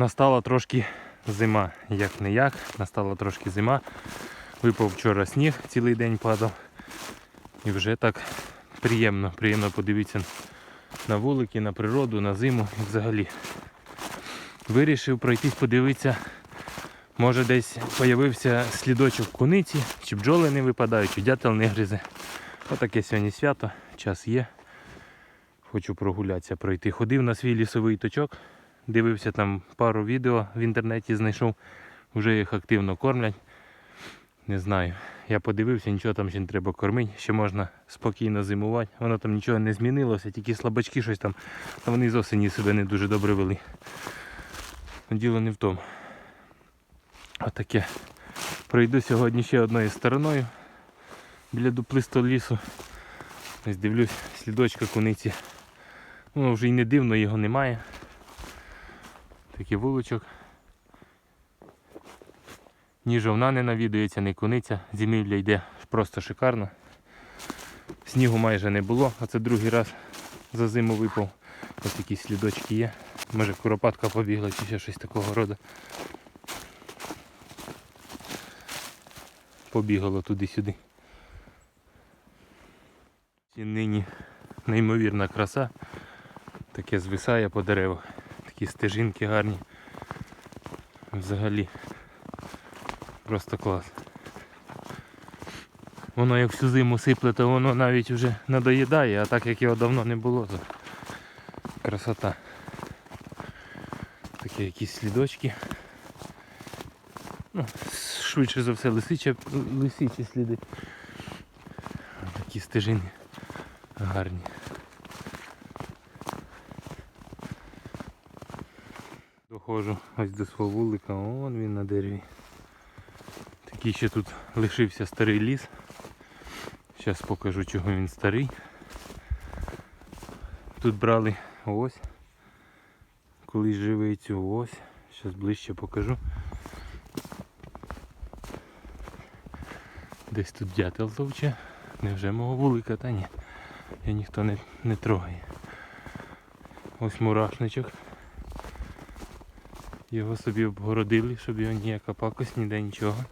Настала трошки зима, як не як, настала трошки зима. Випав вчора сніг, цілий день падав. І вже так приємно, приємно подивитися на вулики, на природу, на зиму і взагалі. Вирішив пройтись, подивитися. Може десь з'явився слідочок куниці, чи бджоли не випадають, чи дятел не гризе. Отаке сьогодні свято, час є. Хочу прогулятися, пройти. Ходив на свій лісовий точок, дивився там пару відео в інтернеті знайшов, вже їх активно кормлять. Не знаю. Я подивився, нічого там ще не треба кормити, ще можна спокійно зимувати. Воно там нічого не змінилося, тільки слабачки щось там. А вони з осені себе не дуже добре вели. Но Діло не в тому. Отаке. Пройду сьогодні ще одною стороною біля дуплистого лісу. Ось дивлюсь, слідочка куниці. Ну, вже й не дивно, його немає. Такий вуличок. Ні жовна не навідується, ні куниця. Зимівля йде просто шикарно. Снігу майже не було, а це другий раз за зиму випав. Ось такі слідочки є. Може куропатка побігла чи ще щось такого роду. Побігало туди-сюди. І нині неймовірна краса. Таке звисає по деревах. Такі стежинки гарні. Взагалі. Просто клас. Воно як всю зиму сипле, то воно навіть вже надоїдає, а так як його давно не було, то красота. Такі якісь слідочки. Ну, швидше за все лисичі, лисичі сліди. Такі стежини гарні. Доходжу ось до свого вулика, вон він на дереві. Такий ще тут лишився старий ліс. Зараз покажу чого він старий. Тут брали ось. Колись живий цю ось. Зараз ближче покажу. Десь тут дятел товче. Невже мого вулика, та ні. І ніхто не, не трогає. Ось мурашничок. Його собі обгородили, щоб його ніяка пакость, ніде нічого.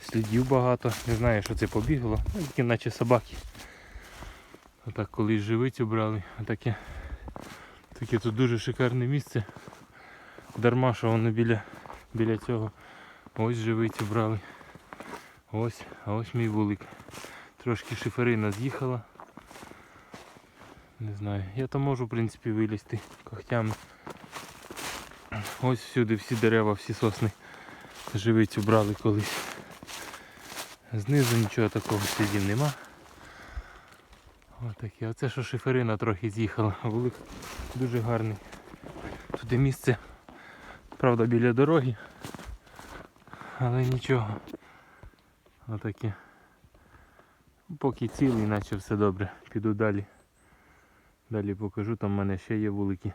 Слідів багато. Не знаю, що це побігло. Ну, Такі наче собаки. Отак колись живицю брали. Отаке. Таке тут дуже шикарне місце. Дарма, що воно біля, біля цього. Ось живицю брали. Ось, а ось мій вулик. Трошки шиферина з'їхала. Не знаю. Я там можу в принципі вилізти когтями. Ось всюди всі дерева, всі сосни живицю брали колись. Знизу нічого такого слідів нема. Отакі. Оце що шиферина трохи з'їхала. Вулик дуже гарний. Туди місце, правда, біля дороги. Але нічого. Отаке. Поки цілий, наче все добре. Піду далі. Далі покажу, там в мене ще є вулики.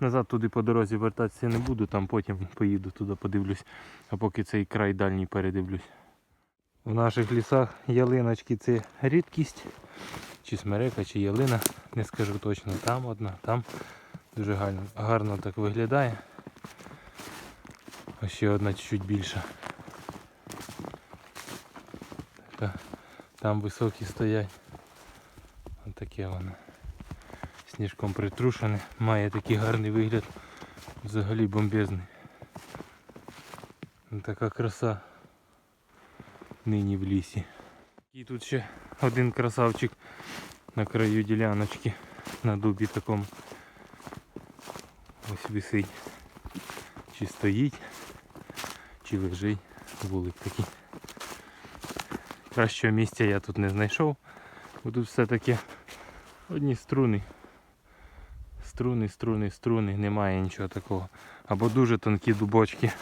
Назад туди по дорозі вертатися не буду, там потім поїду туди, подивлюсь, а поки цей край дальній передивлюсь. В наших лісах ялиночки це рідкість. Чи смерека, чи ялина, не скажу точно. Там одна, там дуже гарно, гарно так виглядає. А ще одна чуть-чуть більша. Там високі стоять. Ось таке воно. Сніжком притрушене. Має такий гарний вигляд. Взагалі бомбезний. Ну, Така краса нині в лісі. І тут ще один красавчик на краю діляночки на дубі такому. Ось висить. Чи стоїть, чи лежить вулик такий. Кращого місця я тут не знайшов, бо тут все таки одні струни. Струни, струни, струни, немає нічого такого. Або дуже тонкі дубочки.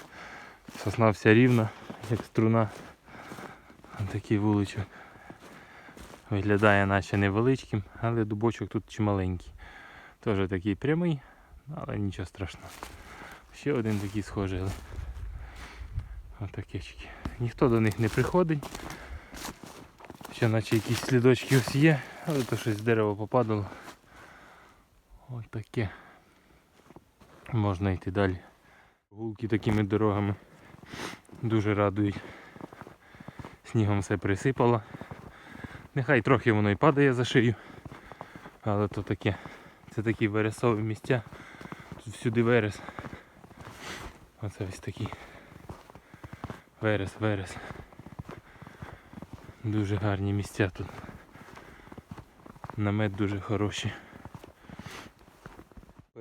Сосна вся рівна, як струна. Ось такий вуличок. Виглядає наче невеличким, але дубочок тут чималенький. Теж такий прямий, але нічого страшного. Ще один такий схожий. Отакечки. Ніхто до них не приходить. Ще наче якісь слідочки ось є, але то щось з дерева попадало. Ось таке. Можна йти далі. Гулки такими дорогами дуже радують. Снігом все присипало. Нехай трохи воно і падає за шию. Але то таке. Це такі вересові місця. Тут всюди верес. Оце ось такий. Верес, верес. Дуже гарні місця тут. Намет дуже хороший.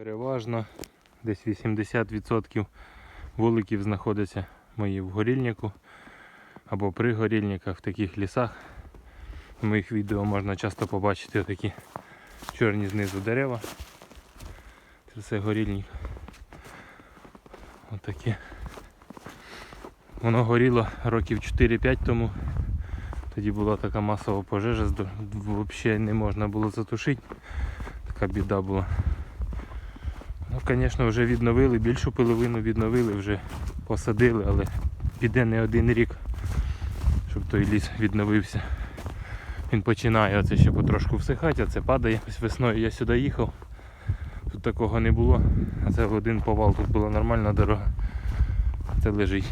Переважно десь 80% вуликів знаходяться мої в горільнику або при горільниках в таких лісах. В моїх відео можна часто побачити такі чорні знизу дерева. Це все горільник. Отаке. Воно горіло років 4-5 тому. Тоді була така масова пожежа, взагалі не можна було затушити. Така біда була. Ну, звісно, вже відновили, більшу пиловину відновили, вже посадили, але піде не один рік, щоб той ліс відновився. Він починає оце ще потрошку всихати, а це падає. Ось весною я сюди їхав. Тут такого не було. А це один повал, тут була нормальна дорога. Це лежить.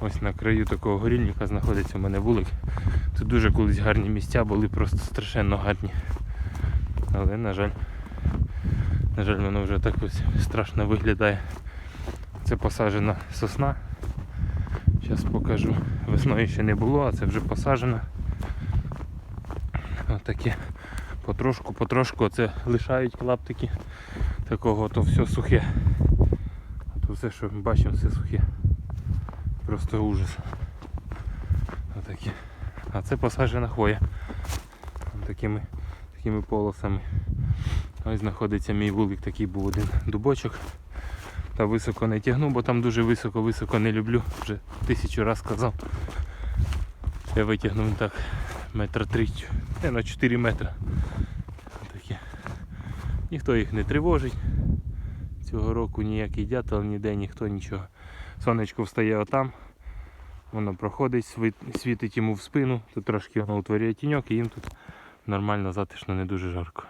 Ось на краю такого горільника знаходиться у мене вулик. Тут дуже колись гарні місця були, просто страшенно гарні. Але на жаль, на жаль, воно вже так ось страшно виглядає. Це посаджена сосна. Зараз покажу. Весною ще не було, а це вже посаджено. Отаке. Потрошку, потрошку оце лишають клаптики такого, то все сухе. А то все, що ми бачимо, все сухе. Просто ужас. Отаке. А це посаджена хвоя. Такими, такими полосами. Ось знаходиться мій вулик, такий був один дубочок. Та високо не тягну, бо там дуже високо-високо не люблю. Вже тисячу раз казав. Я витягнув так метра три, не на 4 метри. Такі. Ніхто їх не тривожить. Цього року ніякий дятел, ніде ніхто нічого. Сонечко встає отам, воно проходить, світить йому в спину, тут трошки воно утворює тіньок і їм тут нормально, затишно, не дуже жарко.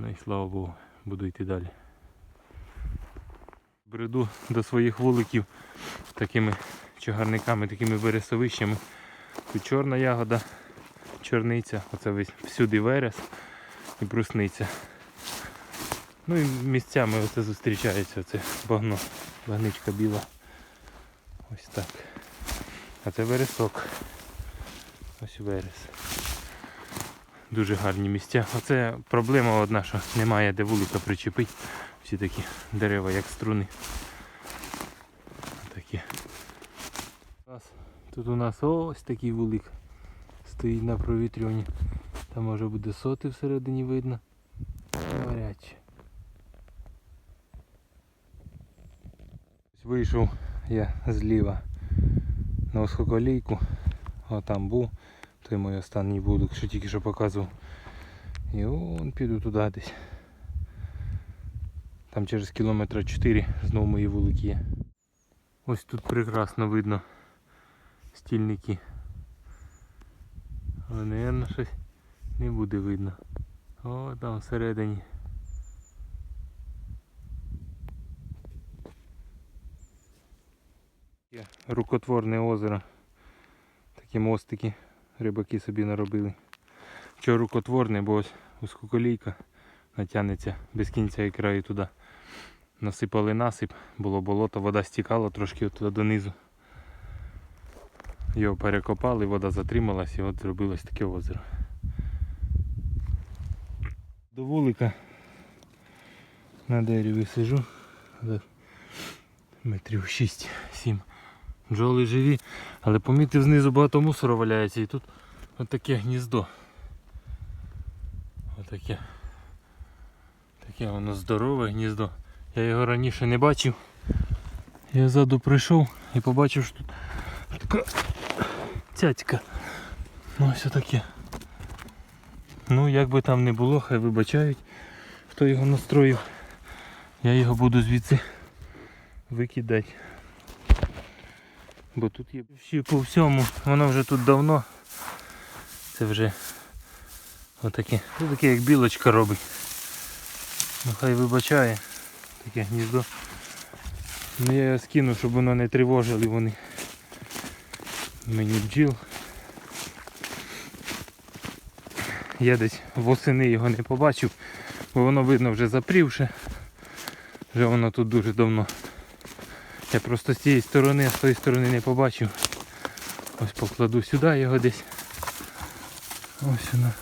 Ну і слава Богу, буду йти далі. Бреду до своїх вуликів такими чагарниками, такими вересовищами. Тут чорна ягода, чорниця, оце весь всюди верес і брусниця. Ну і місцями оце зустрічається оце багно, багничка біла. Ось так. А це вересок. Ось верес. Дуже гарні місця. Оце проблема одна, що немає де вулика причепити. Всі такі дерева, як струни. Такі. Тут у нас ось такий вулик стоїть на провітрюванні. Там може буде соти всередині видно. Гаряче. Вийшов я зліва на ускоколійку. А там був той мій останній вулик, що тільки що показував. І он піду туди десь. Там через кілометра 4 знову мої вулики є. Ось тут прекрасно видно стільники. Але, мабуть, щось не буде видно. О, там всередині. Рукотворне озеро. Такі мостики рибаки собі наробили. Чого рукотворне, бо ось ускоколійка натягнеться без кінця і краю туди. Насипали насип, було болото, вода стікала трошки туди донизу. Його перекопали, вода затрималась і от зробилось таке озеро. До вулика на дереві сижу. Метрів 6-7. Бджоли живі, але помітив знизу багато мусору валяється і тут отаке гніздо. Отаке. Таке воно здорове гніздо. Я його раніше не бачив. Я ззаду прийшов і побачив, що тут така цяцька. Ну ось таке. Ну як би там не було, хай вибачають, хто його настроїв. Я його буду звідси викидати. Бо тут є ще по всьому, воно вже тут давно. Це вже отаке. Це таке як білочка робить. Ну хай вибачає. Таке гніздо Ну я його скину, щоб воно не тривожили вони. Мені бджіл. Я десь восени його не побачив, бо воно видно вже запрівше. Вже воно тут дуже давно. Я просто з цієї сторони, з тої сторони не побачив. Ось покладу сюди його десь. Ось воно.